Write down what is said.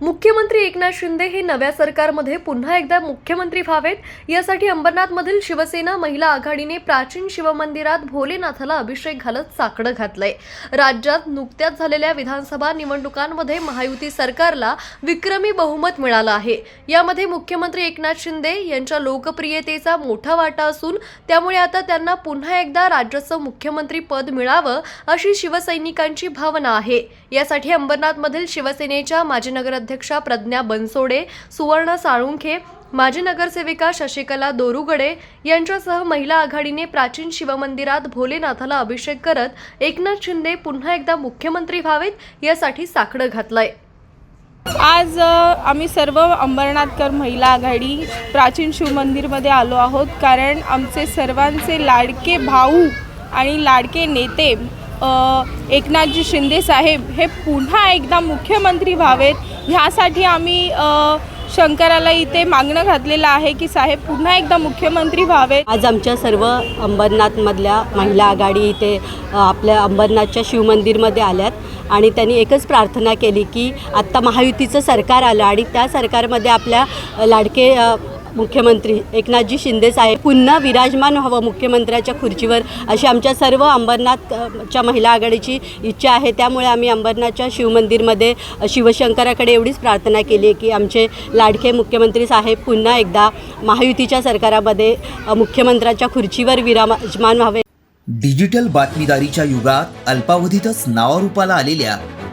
मुख्यमंत्री एकनाथ शिंदे हे नव्या सरकारमध्ये पुन्हा एकदा मुख्यमंत्री व्हावेत. यासाठी अंबरनाथमधील शिवसेना महिला आघाडीने प्राचीन शिवमंदिरात भोलेनाथाला अभिषेक घालत साकडं घातलंय. राज्यात नुकत्याच झालेल्या विधानसभा निवडणुकांमध्ये महायुती सरकारला विक्रमी बहुमत मिळालं आहे. यामध्ये मुख्यमंत्री एकनाथ शिंदे यांच्या लोकप्रियतेचा मोठा वाटा असून त्यामुळे आता त्यांना पुन्हा एकदा राज्याचं मुख्यमंत्री पद मिळावं अशी शिवसैनिकांची भावना आहे. यासाठी अंबरनाथमधील शिवसेनेच्या माजी अध्यक्षा प्रज्ञा बनसोडे सुवर्ण साळुंखे माजी नगरसेविका शशिकला दोरुगडे यांच्यासह महिला आघाडीने प्राचीन शिवमंदिरात भोलेनाथाला अभिषेक करत एकनाथ शिंदे पुन्हा एकदा मुख्यमंत्री व्हावेत यासाठी साकडं घातलंय. आज आम्ही सर्व अंबरनाथकर महिला आघाडी प्राचीन शिवमंदिरमध्ये आलो आहोत कारण आमचे सर्वांचे लाडके भाऊ आणि लाडके नेते एकनाथजी शिंदे साहेब हे पुन्हा एकदा मुख्यमंत्री व्हावेत. ह्यासाठी आम्ही शंकराला इथे मागणं घातलेलं आहे की साहेब पुन्हा एकदा मुख्यमंत्री व्हावेत. आज आमच्या सर्व अंबरनाथमधल्या महिला आघाडी इथे आपल्या अंबरनाथच्या शिवमंदिरमध्ये आल्यात आणि त्यांनी एकच प्रार्थना केली की आत्ता महायुतीचं सरकार आलं आणि त्या सरकारमध्ये आपल्या लाडके मुख्यमंत्री एकनाथजी शिंदे साहेब पुन्हा विराजमान व्हावं मुख्यमंत्र्याच्या खुर्चीवर अशी आमच्या सर्व अंबरनाथच्या महिला आघाडीची इच्छा आहे. त्यामुळे आम्ही अंबरनाथच्या शिवमंदिरमध्ये शिवशंकराकडे एवढीच प्रार्थना केली आहे की आमचे लाडके मुख्यमंत्री साहेब पुन्हा एकदा महायुतीच्या सरकारामध्ये मुख्यमंत्र्याच्या खुर्चीवर विराजमान व्हावे. डिजिटल बातमीदारीच्या युगात अल्पावधीतच नावारूपाला आलेल्या